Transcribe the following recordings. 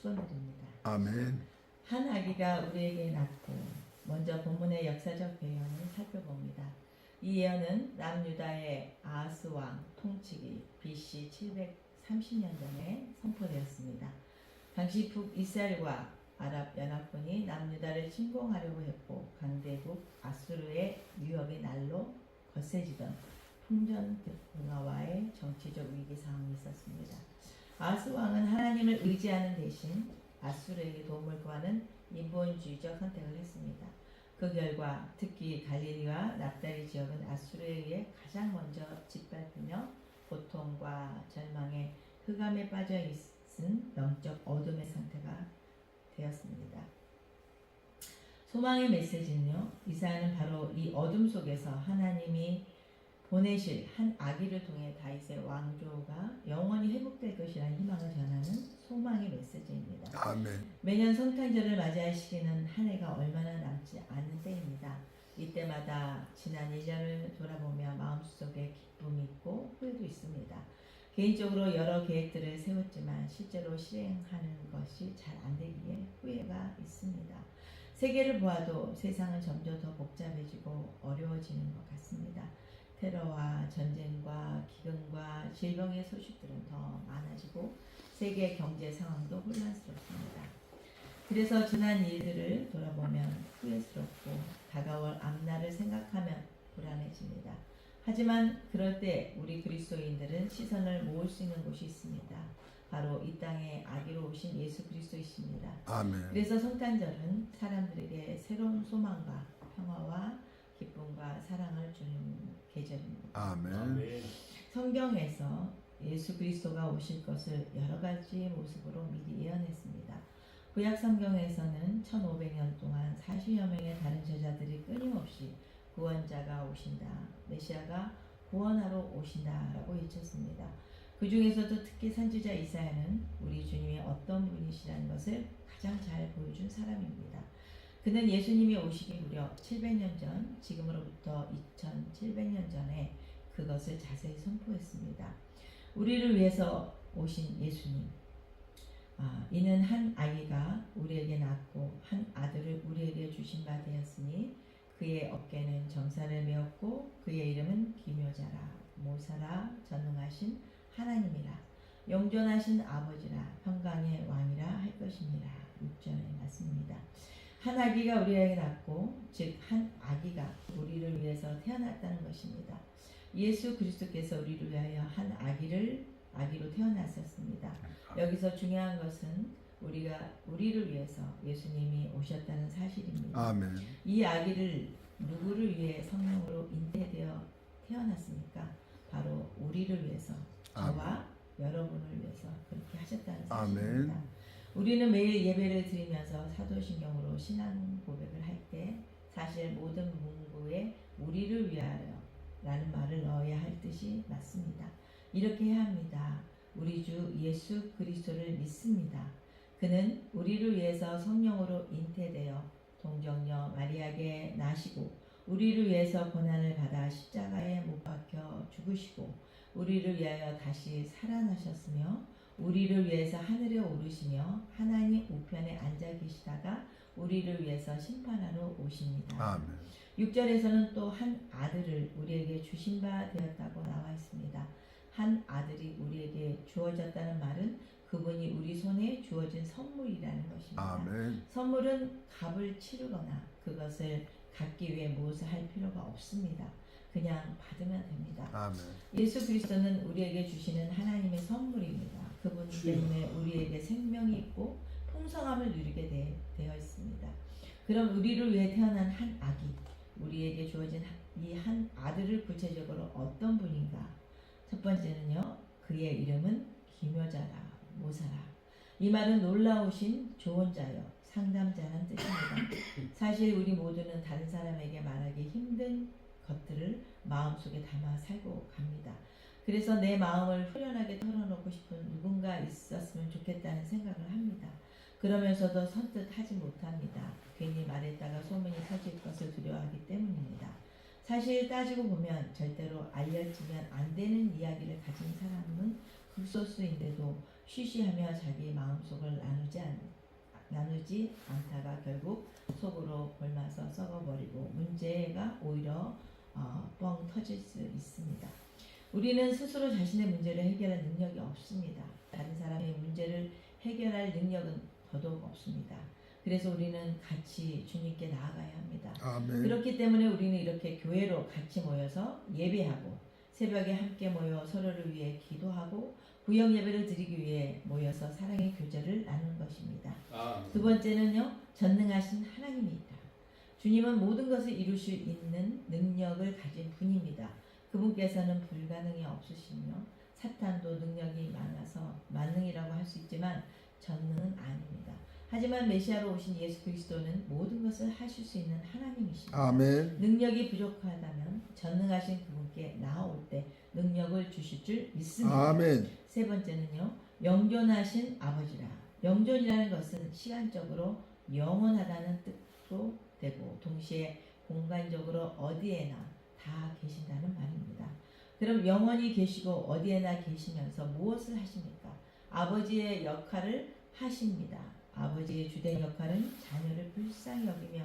축원드립니다. 아멘. 한 아기가 우리에게 낳고 먼저 본문의 역사적 배경을 살펴봅니다. 이 예언은 남유다의 아하스 왕 통치기 BC 730년 전에 선포되었습니다. 당시 북이스라엘과 아랍 연합군이 남유다를 침공하려고 했고 강대국 아수르의 유역의 날로 거세지던 풍전등화와의 정치적 위기 상황이 있었습니다. 아하스 왕은 하나님을 의지하는 대신 아수르에게 도움을 구하는 인본주의적 선택을 했습니다. 그 결과 특히 갈릴리와 납달리 지역은 아수르에 의해 가장 먼저 짓밟히며 고통과 절망의 흑암에 빠져 있은 영적 어둠의 상태가 되었습니다. 소망의 메시지는요. 이사야는 바로 이 어둠 속에서 하나님이 보내실 한 아기를 통해 다윗의 왕조가 영원히 회복될 것이라는 희망을 전하는 소망의 메시지입니다. 아멘. 매년 성탄절을 맞이할 시기는 한 해가 얼마나 남지 않은 때입니다. 이때마다 지난 1년을 돌아보며 마음속에 기쁨이 있고 후회도 있습니다. 개인적으로 여러 계획들을 세웠지만 실제로 실행하는 것이 잘 안 되기에 후회가 있습니다. 세계를 보아도 세상은 점점 더 복잡해지고 어려워지는 것 같습니다. 테러와 전쟁과 기근과 질병의 소식들은 더 많아지고 세계 경제 상황도 혼란스럽습니다. 그래서 지난 일들을 돌아보면 후회스럽고 다가올 앞날을 생각하면 불안해집니다. 하지만 그럴 때 우리 그리스도인들은 시선을 모을 수 있는 곳이 있습니다. 바로 이 땅에 아기로 오신 예수 그리스도이십니다. 아멘. 그래서 성탄절은 사람들에게 새로운 소망과 평화와 기쁨과 사랑을 주는 계절입니다. 아멘. 성경에서 예수 그리스도가 오실 것을 여러 가지 모습으로 미리 예언했습니다. 구약 성경에서는 1500년 동안 40여 명의 다른 제자들이 끊임없이 구원자가 오신다, 메시아가 구원하러 오신다라고 외쳤습니다. 그 중에서도 특히 선지자 이사야는 우리 주님이 어떤 분이시라는 것을 가장 잘 보여준 사람입니다. 그는 예수님이 오시기 무려 700년 전, 지금으로부터 2700년 전에 그것을 자세히 선포했습니다. 우리를 위해서 오신 예수님. 아, 이는 한 아기가 우리에게 낳고 한 아들을 우리에게 주신 바 되었으니 그의 어깨는 정사를 메었고 그의 이름은 기묘자라 모사라 전능하신 하나님이라 영존하신 아버지라 평강의 왕이라 할 것입니다. 6절의 말씀입니다. 한 아기가 우리에게 낳고 즉 한 아기가 우리를 위해서 태어났다는 것입니다. 예수 그리스도께서 우리를 위하여 한 아기를 아기로 태어나셨습니다. 여기서 중요한 것은 우리가 우리를 위해서 예수님이 오셨다는 사실입니다. 아멘. 이 아기를 누구를 위해 성령으로 잉태되어 태어났습니까? 바로 우리를 위해서 저와 여러분을 위해서 그렇게 하셨다는 사실입니다. 아멘. 우리는 매일 예배를 드리면서 사도신경으로 신앙 고백을 할 때 사실 모든 문구에 우리를 위하여 라는 말을 넣어야 할 뜻이 맞습니다. 이렇게 해야 합니다. 우리 주 예수 그리스도를 믿습니다. 그는 우리를 위해서 성령으로 잉태되어 동정녀 마리아에게 나시고 우리를 위해서 고난을 받아 십자가에 못 박혀 죽으시고 우리를 위하여 다시 살아나셨으며 우리를 위해서 하늘에 오르시며 하나님 우편에 앉아 계시다가 우리를 위해서 심판하러 오십니다. 아멘. 6절에서는 또 한 아들을 우리에게 주신 바 되었다고 나와 있습니다. 한 아들이 우리에게 주어졌다는 말은 그분이 우리 손에 주어진 선물이라는 것입니다. 아멘. 선물은 값을 치르거나 그것을 갖기 위해 무엇을 할 필요가 없습니다. 그냥 받으면 됩니다. 아멘. 예수 그리스도는 우리에게 주시는 하나님의 선물입니다. 그분 때문에 우리에게 생명이 있고 풍성함을 누리게 되, 되어 있습니다. 그럼 우리를 위해 태어난 한 아기, 우리에게 주어진 이 한 아들을 구체적으로 어떤 분인가? 첫 번째는요, 그의 이름은 기묘자라, 모사라. 이 말은 놀라우신 조언자여, 상담자라는 뜻입니다. 사실 우리 모두는 다른 사람에게 말하기 힘든 것들을 마음속에 담아 살고 갑니다. 그래서 내 마음을 후련하게 털어놓고 싶은 누군가 있었으면 좋겠다는 생각을 합니다. 그러면서도 선뜻 하지 못합니다. 괜히 말했다가 소문이 터질 것을 두려워하기 때문입니다. 사실 따지고 보면 절대로 알려지면 안 되는 이야기를 가진 사람은 극소수인데도 쉬쉬하며 자기 마음속을 나누지 않, 나누지 않다가 결국 속으로 골마서 썩어버리고 문제가 오히려 어, 뻥 터질 수 있습니다. 우리는 스스로 자신의 문제를 해결할 능력이 없습니다. 다른 사람의 문제를 해결할 능력은 더더욱 없습니다. 그래서 우리는 같이 주님께 나아가야 합니다. 아멘. 그렇기 때문에 우리는 이렇게 교회로 같이 모여서 예배하고 새벽에 함께 모여 서로를 위해 기도하고 구역 예배를 드리기 위해 모여서 사랑의 교제를 나누는 것입니다. 아, 두 번째는요, 전능하신 하나님이 있다. 주님은 모든 것을 이룰 수 있는 능력을 가진 분입니다. 그분께서는 불가능이 없으시며 사탄도 능력이 많아서 만능이라고 할 수 있지만 전능은 아닙니다. 하지만 메시아로 오신 예수 그리스도는 모든 것을 하실 수 있는 하나님이십니다. 아멘. 능력이 부족하다면 전능하신 그분께 나아올 때 능력을 주실 줄 믿습니다. 아멘. 세 번째는요, 영존하신 아버지라. 영존이라는 것은 시간적으로 영원하다는 뜻도 되고 동시에 공간적으로 어디에나 다 계신다는 말입니다. 그럼 영원히 계시고 어디에나 계시면서 무엇을 하십니까? 아버지의 역할을 하십니다. 아버지의 주된 역할은 자녀를 불쌍히 여기며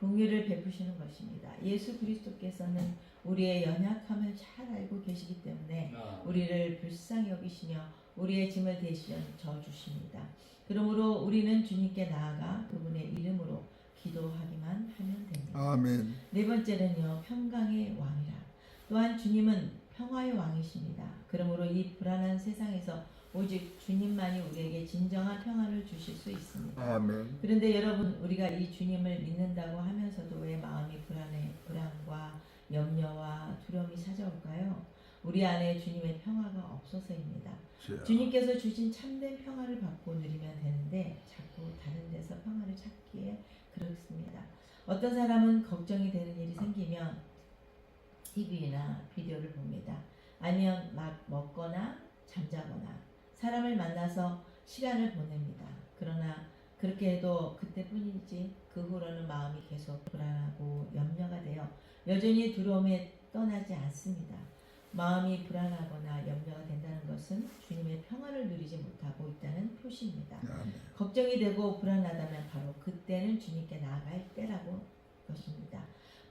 공유를 베푸시는 것입니다. 예수 그리스도께서는 우리의 연약함을 잘 알고 계시기 때문에 아, 우리를 불쌍히 여기시며 우리의 짐을 대신 져 주십니다. 그러므로 우리는 주님께 나아가 그분의 이름으로 기도하기만 하면 됩니다. 아멘. 네 번째는요, 평강의 왕이라. 또한 주님은 평화의 왕이십니다. 그러므로 이 불안한 세상에서 오직 주님만이 우리에게 진정한 평화를 주실 수 있습니다. 아멘. 그런데 여러분, 우리가 이 주님을 믿는다고 하면서도 왜 마음이 불안해, 불안과 염려와 두려움이 찾아올까요? 우리 안에 주님의 평화가 없어서입니다. 자, 주님께서 주신 참된 평화를 받고 누리면 되는데 자꾸 다른 데서 평화를 찾기에 그렇습니다. 어떤 사람은 걱정이 되는 일이 생기면 TV나 비디오를 봅니다. 아니면 막 먹거나 잠자거나 사람을 만나서 시간을 보냅니다. 그러나 그렇게 해도 그때뿐이지 그 후로는 마음이 계속 불안하고 염려가 되어 여전히 두려움에 떠나지 않습니다. 마음이 불안하거나 염려가 된다는 것은 주님의 평화를 누리지 못하고 있다는 표시입니다. 아멘. 걱정이 되고 불안하다면 바로 그 때는 주님께 나아갈 때라고 것입니다.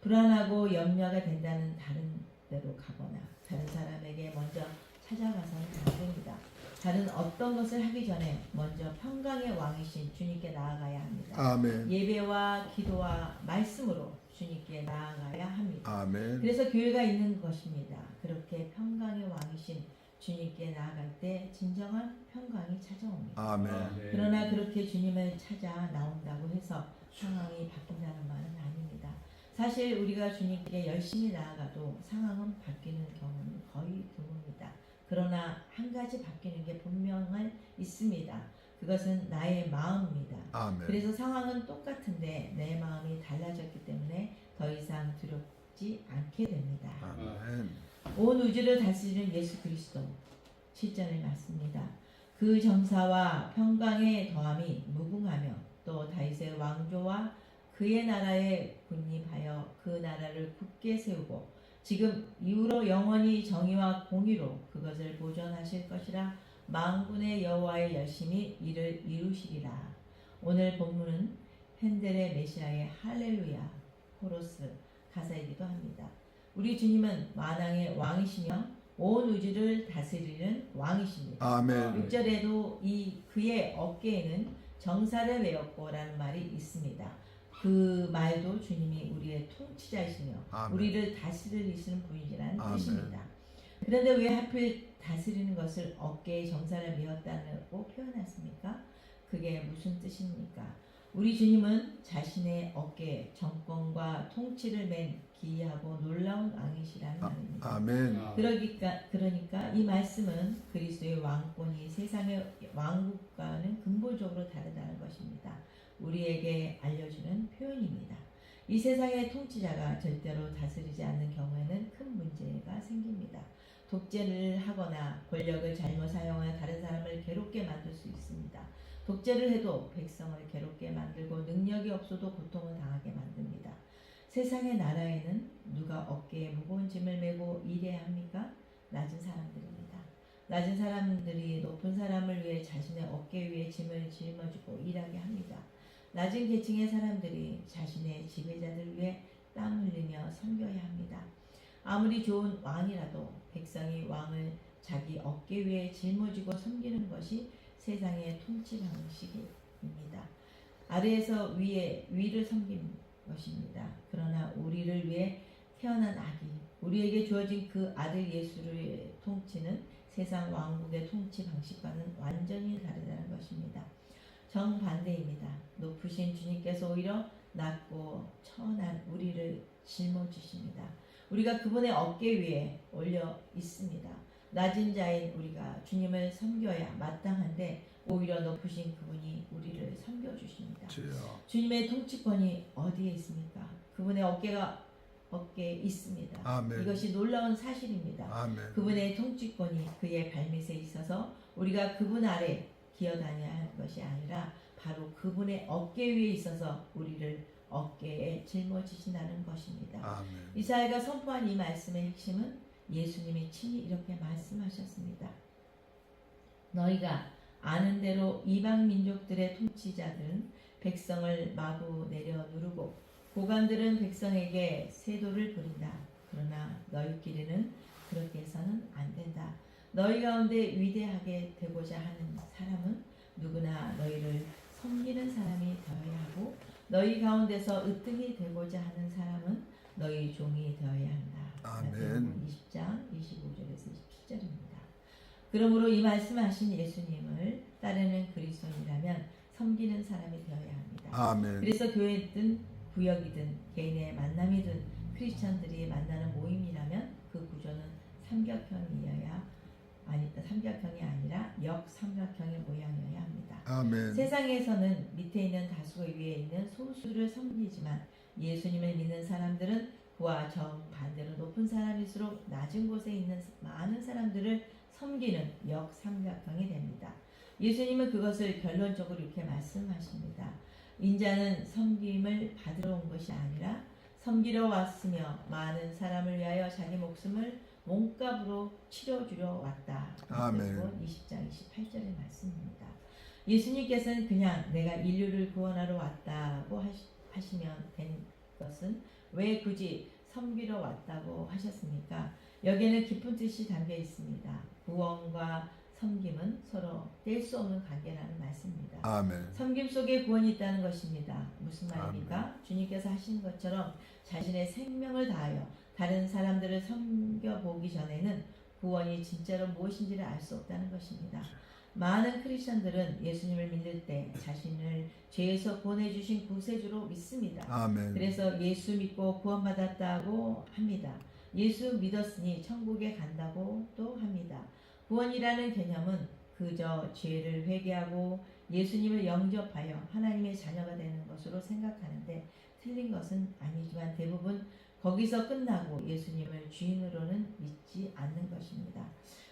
불안하고 염려가 된다는 다른 데로 가거나 다른 사람에게 먼저 찾아가서는 안 됩니다. 다른 어떤 것을 하기 전에 먼저 평강의 왕이신 주님께 나아가야 합니다. 아멘. 예배와 기도와 말씀으로 주님께 나아가야 합니다. 아멘. 그래서 교회가 있는 것입니다. 그렇게 평강의 왕이신 주님께 나아갈 때 진정한 평강이 찾아옵니다. 아멘. 네. 그러나 그렇게 주님을 찾아 나온다고 해서 상황이 바뀐다는 말은 아닙니다. 사실 우리가 주님께 열심히 나아가도 상황은 바뀌는 경우는 거의 드뭅니다. 그러나 한 가지 바뀌는 게 분명할 있습니다. 그것은 나의 마음입니다. 아멘. 그래서 상황은 똑같은데 내 마음이 달라졌기 때문에 더 이상 두렵지 않게 됩니다. 아멘. 온 우주를 다스리는 예수 그리스도 실전을 맞습니다. 그 정사와 평강의 더함이 무궁하며 또 다윗의 왕조와 그의 나라에 군림하여 그 나라를 굳게 세우고 지금 이후로 영원히 정의와 공의로 그것을 보존하실 것이라 만군의 여호와의 열심히 이를 이루시리라. 오늘 본문은 헨델의 메시아의 할렐루야 코러스 가사이기도 합니다. 우리 주님은 만왕의 왕이시며 온 우주를 다스리는 왕이십니다. 아멘. 6절에도 이 그의 어깨에는 정사를 메었고라는 말이 있습니다. 그 말도 주님이 우리의 통치자이시며 아멘. 우리를 다스리시는 분이라는 아멘. 뜻입니다. 그런데 왜 하필 다스리는 것을 어깨에 정사를 메었다고 표현했습니까? 그게 무슨 뜻입니까? 우리 주님은 자신의 어깨에 정권과 통치를 맨 기이하고 놀라운 왕이시라는 말입니다. 아멘. 아, 그러니까 그러니까 이 말씀은 그리스도의 왕권이 세상의 왕국과는 근본적으로 다르다는 것입니다. 우리에게 알려주는 표현입니다. 이 세상의 통치자가 절대로 다스리지 않는 경우에는 큰 문제가 생깁니다. 독재를 하거나 권력을 잘못 사용하여 다른 사람을 괴롭게 만들 수 있습니다. 독재를 해도 백성을 괴롭게 만들고 능력이 없어도 고통을 당하게 만듭니다. 세상의 나라에는 누가 어깨에 무거운 짐을 메고 일해야 합니까? 낮은 사람들입니다. 낮은 사람들이 높은 사람을 위해 자신의 어깨 위에 짐을 짊어지고 일하게 합니다. 낮은 계층의 사람들이 자신의 지배자들 위해 땀 흘리며 섬겨야 합니다. 아무리 좋은 왕이라도 백성이 왕을 자기 어깨 위에 짊어지고 섬기는 것이 세상의 통치 방식입니다. 아래에서 위에 위를 섬기는 것입니다. 그러나 우리를 위해 태어난 아기, 우리에게 주어진 그 아들 예수의 통치는 세상 왕국의 통치 방식과는 완전히 다르다는 것입니다. 정반대입니다. 높으신 주님께서 오히려 낮고 천한 우리를 짊어지십니다. 우리가 그분의 어깨 위에 올려 있습니다. 낮은 자인 우리가 주님을 섬겨야 마땅한데 오히려 높으신 그분이 우리를 섬겨 주십니다. 주여. 주님의 통치권이 어디에 있습니까? 그분의 어깨가 어깨에 있습니다. 아멘. 이것이 놀라운 사실입니다. 아멘. 그분의 통치권이 그의 발밑에 있어서 우리가 그분 아래 기어다녀야 할 것이 아니라 바로 그분의 어깨 위에 있어서 우리를 어깨에 짊어지신다는 것입니다. 아멘. 이사야가 선포한 이 말씀의 핵심은 예수님이 친히 이렇게 말씀하셨습니다. 너희가 아는 대로 이방 민족들의 통치자들은 백성을 마구 내려 누르고 고관들은 백성에게 세도를 부린다. 그러나 너희끼리는 그렇게 해서는 안 된다. 너희 가운데 위대하게 되고자 하는 사람은 누구나 너희를 섬기는 사람이 되어야 하고 너희 가운데서 으뜸이 되고자 하는 사람은 너희 종이 되어야 한다. 아멘. 마태복음 20장 25절에서 27절입니다. 그러므로 이 말씀하신 예수님을 따르는 그리스도인이라면 섬기는 사람이 되어야 합니다. 아멘. 그래서 교회든 구역이든 개인의 만남이든 크리스천들이 만나는 모임이라면 그 구조는 삼각형이어야 아니 삼각형이 아니라 역삼각형의 모양이어야 합니다. 아멘. 세상에서는 밑에 있는 다수 위에 있는 소수를 섬기지만 예수님을 믿는 사람들은 그와 정반대로 높은 사람일수록 낮은 곳에 있는 많은 사람들을 섬기는 역삼각형이 됩니다. 예수님은 그것을 결론적으로 이렇게 말씀하십니다. 인자는 섬김을 받으러 온 것이 아니라 섬기러 왔으며 많은 사람을 위하여 자기 목숨을 몸값으로 치러주려 왔다. 아멘. 마태복음 20장 28절의 말씀입니다. 예수님께서는 그냥 내가 인류를 구원하러 왔다고 하시, 하시면 된 것은 왜 굳이 섬기러 왔다고 하셨습니까? 여기에는 깊은 뜻이 담겨 있습니다. 구원과 섬김은 서로 뗄 수 없는 관계라는 말씀입니다. 아멘. 섬김 속에 구원이 있다는 것입니다. 무슨 말입니까? 주님께서 하신 것처럼 자신의 생명을 다하여 다른 사람들을 섬겨 보기 전에는 구원이 진짜로 무엇인지를 알 수 없다는 것입니다. 많은 크리스천들은 예수님을 믿을 때 자신을 죄에서 구원해 주신 구세주로 믿습니다. 아멘. 그래서 예수 믿고 구원받았다고 합니다. 예수 믿었으니 천국에 간다고 또 합니다. 구원이라는 개념은 그저 죄를 회개하고 예수님을 영접하여 하나님의 자녀가 되는 것으로 생각하는데 틀린 것은 아니지만 대부분 거기서 끝나고 예수님을 주인으로는 믿지 않는 것입니다.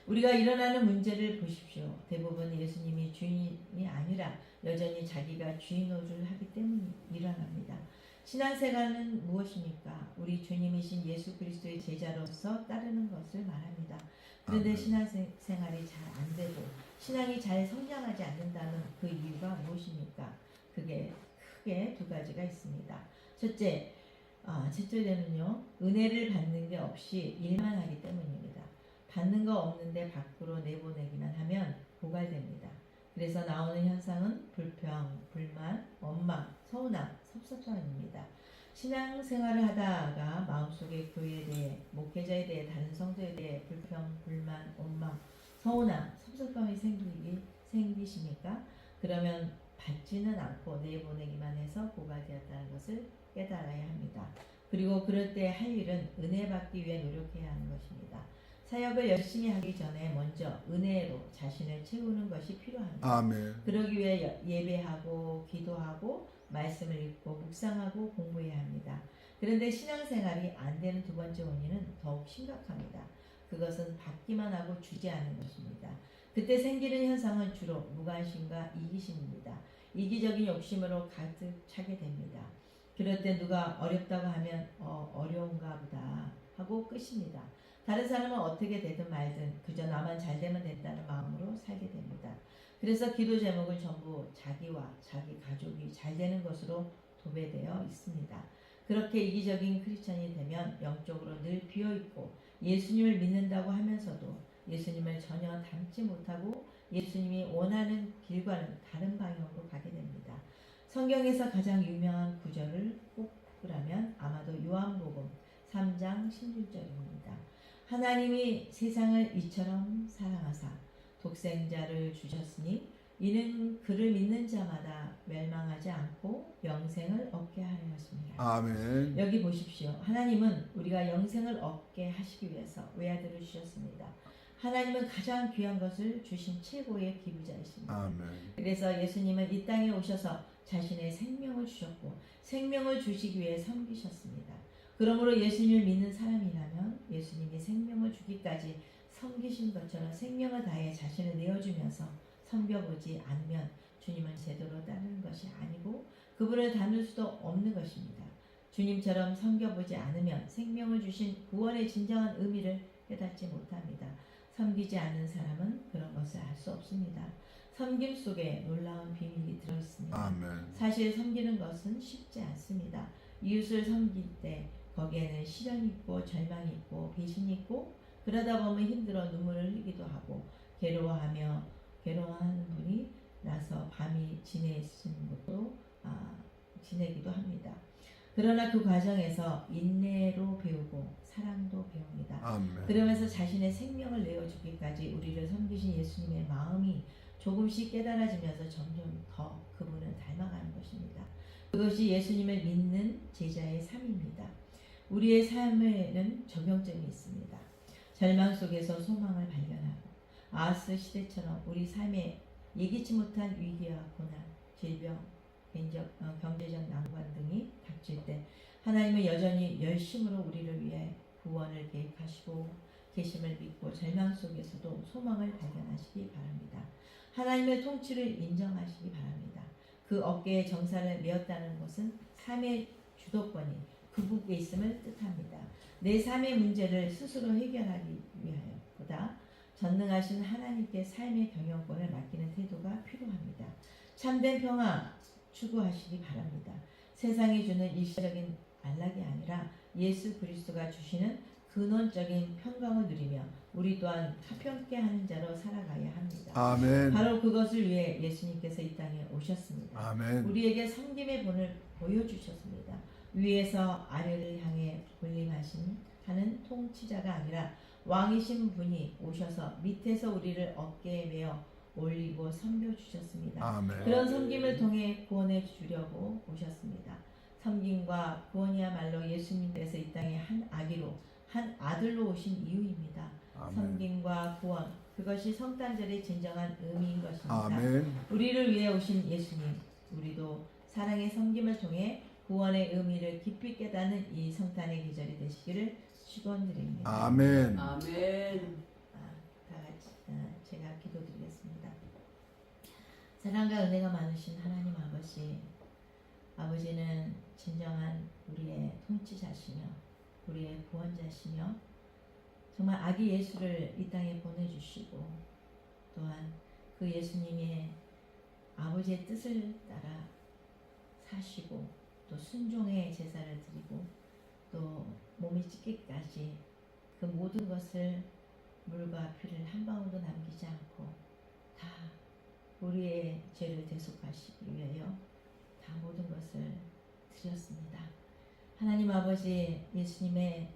우리가 일어나는 문제를 보십시오. 대부분 예수님이 주인이 아니라 여전히 자기가 주인 노릇을 하기 때문에 일어납니다. 신앙생활은 무엇입니까? 우리 주님이신 예수 그리스도의 제자로서 따르는 것을 말합니다. 그런데. 신앙생활이 잘 안 되고 신앙이 잘 성장하지 않는다는 그 이유가 무엇입니까? 그게 크게 두 가지가 있습니다. 첫째, 아, 첫째는요, 은혜를 받는 게 없이 일만 하기 때문입니다. 받는 거 없는데 밖으로 내보내기만 하면 고갈됩니다. 그래서 나오는 현상은 불평, 불만, 원망, 서운함, 섭섭함입니다. 신앙생활을 하다가 마음속에 교회에 대해, 목회자에 대해, 다른 성도에 대해 불평, 불만, 원망, 서운함, 섭섭함이 생기기, 생기십니까? 그러면 받지는 않고 내보내기만 해서 고갈되었다는 것을 깨달아야 합니다. 그리고 그럴 때 할 일은 은혜 받기 위해 노력해야 하는 것입니다. 사역을 열심히 하기 전에 먼저 은혜로 자신을 채우는 것이 필요합니다. 아멘. 그러기 위해 여- 예배하고 기도하고 말씀을 읽고 묵상하고 공부해야 합니다. 그런데 신앙생활이 안 되는 두 번째 원인은 더욱 심각합니다. 그것은 받기만 하고 주지 않는 것입니다. 그때 생기는 현상은 주로 무관심과 이기심입니다. 이기적인 욕심으로 가득 차게 됩니다. 그럴 때 누가 어렵다고 하면 어, 어려운가 보다 하고 끝입니다. 다른 사람은 어떻게 되든 말든 그저 나만 잘 되면 된다는 마음으로 살게 됩니다. 그래서 기도 제목은 전부 자기와 자기 가족이 잘 되는 것으로 도배되어 있습니다. 그렇게 이기적인 크리스천이 되면 영적으로 늘 비어 있고 예수님을 믿는다고 하면서도 예수님을 전혀 닮지 못하고 예수님이 원하는 길과는 다른 방향으로 가게 됩니다. 성경에서 가장 유명한 구절을 꼽으라면 아마도 요한복음 3장 16절입니다. 하나님이 세상을 이처럼 사랑하사 독생자를 주셨으니 이는 그를 믿는 자마다 멸망하지 않고 영생을 얻게 하려 하십니다. 아멘. 여기 보십시오. 하나님은 우리가 영생을 얻게 하시기 위해서 외아들을 주셨습니다. 하나님은 가장 귀한 것을 주신 최고의 기부자이십니다. 아멘. 그래서 예수님은 이 땅에 오셔서 자신의 생명을 주셨고 생명을 주시기 위해 섬기셨습니다. 그러므로 예수님을 믿는 사람이라면 예수님이 생명을 주기까지 섬기신 것처럼 생명을 다해 자신을 내어주면서 섬겨보지 않으면 주님을 제대로 따르는 것이 아니고 그분을 닮을 수도 없는 것입니다. 주님처럼 섬겨보지 않으면 생명을 주신 구원의 진정한 의미를 깨닫지 못합니다. 섬기지 않는 사람은 그런 것을 알 수 없습니다. 섬김 속에 놀라운 비밀이 들어 있습니다. 아멘. 사실 섬기는 것은 쉽지 않습니다. 이웃을 섬길 때 거기에는 시련이 있고 절망이 있고 배신이 있고 그러다 보면 힘들어 눈물을 흘리기도 하고 괴로워하며 괴로워하는 분이 나서 밤이 지내시는 것도 아, 지내기도 합니다. 그러나 그 과정에서 인내로 배우고 사랑도 배웁니다. 아멘. 그러면서 자신의 생명을 내어주기까지 우리를 섬기신 예수님의 마음이 조금씩 깨달아지면서 점점 더 그분을 닮아가는 것입니다. 그것이 예수님을 믿는 제자의 삶입니다. 우리의 삶에는 적용점이 있습니다. 절망 속에서 소망을 발견하고 아스 시대처럼 우리 삶에 예기치 못한 위기와 고난, 질병, 어, 경제적 난관 등이 닥칠 때 하나님은 여전히 열심으로 우리를 위해 구원을 계획하시고 계심을 믿고 절망 속에서도 소망을 발견하시기 바랍니다. 하나님의 통치를 인정하시기 바랍니다. 그 어깨에 정사를 메었다는 것은 삶의 주도권이 그분께 있음을 뜻합니다. 내 삶의 문제를 스스로 해결하기 위하여보다 전능하신 하나님께 삶의 경영권을 맡기는 태도가 필요합니다. 참된 평화 추구하시기 바랍니다. 세상이 주는 일시적인 안락이 아니라 예수 그리스도가 주시는 근원적인 평강을 누리며 우리 또한 화평케 하는 자로 살아가야 합니다. 아멘. 바로 그것을 위해 예수님께서 이 땅에 오셨습니다. 아멘. 우리에게 섬김의 본을 보여주셨습니다. 위에서 아래를 향해 군림하신 하는 통치자가 아니라 왕이신 분이 오셔서 밑에서 우리를 어깨에 메어 올리고 섬겨 주셨습니다. 아멘. 그런 섬김을 통해 구원해 주려고 오셨습니다. 섬김과 구원이야말로 예수님께서 이 땅에 한 아기로 한 아들로 오신 이유입니다. 아멘. 섬김과 구원 그것이 성탄절의 진정한 의미인 것입니다. 아멘. 우리를 위해 오신 예수님, 우리도 사랑의 섬김을 통해 구원의 의미를 깊이 깨닫는 이 성탄의 계절이 되시기를 축원드립니다. 아멘. 아멘. 아, 다 같이 아, 제가 기도드리겠습니다. 사랑과 은혜가 많으신 하나님 아버지, 아버지는 진정한 우리의 통치자시며 우리의 구원자시며 정말 아기 예수를 이 땅에 보내주시고 또한 그 예수님의 아버지의 뜻을 따라 사시고 또 순종의 제사를 드리고 또 몸이 찢기까지 그 모든 것을 물과 피를 한 방울도 남기지 않고 다 우리의 죄를 대속하시기 위하여 다 모든 것을 드렸습니다. 하나님 아버지 예수님의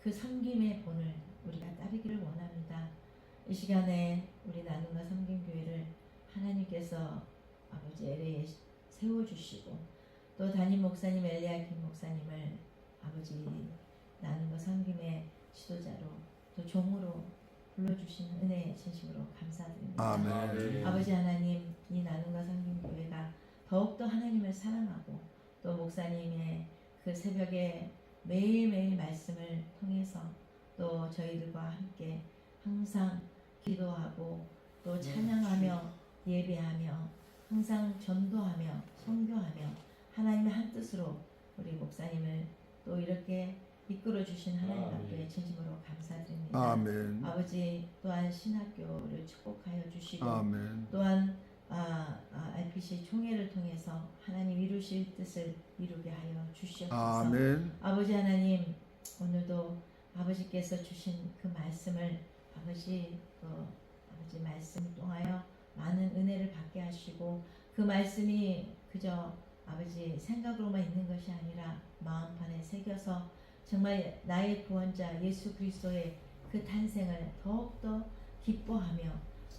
그 섬김의 본을 우리가 따르기를 원합니다. 이 시간에 우리 나눔과 섬김 교회를 하나님께서 아버지 LA에 세워주시고 또 담임 목사님 엘리야 김 목사님을 아버지 나눔과 섬김의 지도자로 또 종으로 불러주시는 은혜 진심으로 감사드립니다. 아멘. 아버지 하나님 이 나눔과 섬김 교회가 더욱더 하나님을 사랑하고 또 목사님의 그 새벽에 매일매일 말씀을 통해서 또 저희들과 함께 항상 기도하고 또 찬양하며 예배하며 항상 전도하며 선교하며 하나님의 한 뜻으로 우리 목사님을 또 이렇게 이끌어 주신 하나님 아멘. 앞에 진심으로 감사드립니다. 아멘. 아버지 또한 신학교를 축복하여 주시고 아멘. 또한 아, 아, RPC 총회를 통해서 하나님 이루실 뜻을 이루게 하여 주시옵소서. 아멘. 아버지 하나님 오늘도 아버지께서 주신 그 말씀을 아버지 그 아버지 말씀 통하여 많은 은혜를 받게 하시고 그 말씀이 그저 아버지 생각으로만 있는 것이 아니라 마음판에 새겨서 정말 나의 구원자 예수 그리스도의 그 탄생을 더욱더 기뻐하며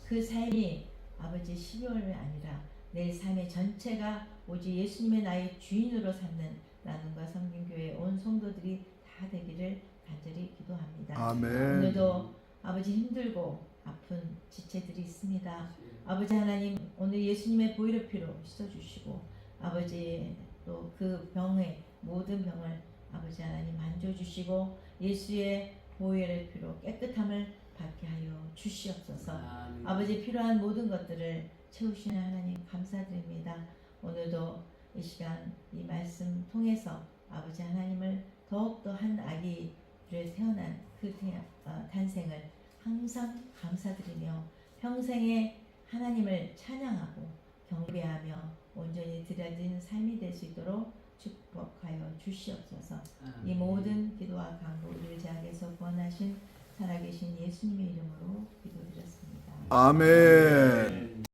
그 삶이 아버지 12월이 아니라 내 삶의 전체가 오직 예수님의 나의 주인으로 삼는 나눔과 섬김교회 온 성도들이 다 되기를 간절히 기도합니다. 아멘. 오늘도 아버지 힘들고 아픈 지체들이 있습니다. 아버지 하나님 오늘 예수님의 보혈의 피로 씻어주시고 아버지 또 그 병의 모든 병을 아버지 하나님 만져주시고 예수의 보혈의 피로 깨끗함을 받게 하여 주시옵소서. 아버지 필요한 모든 것들을 채우시는 하나님 감사드립니다. 오늘도 이 시간 이 말씀 통해서 아버지 하나님을 더욱더 한 아기를 태어난 그 태, 어, 탄생을 항상 감사드리며 평생에 하나님을 찬양하고 경배하며 온전히 드려진 삶이 될 수 있도록 축복하여 주시옵소서. 이 모든 기도와 간구를 제약에서 구원하신 살아계신 예수님의 이름으로 기도드렸습니다. 아멘.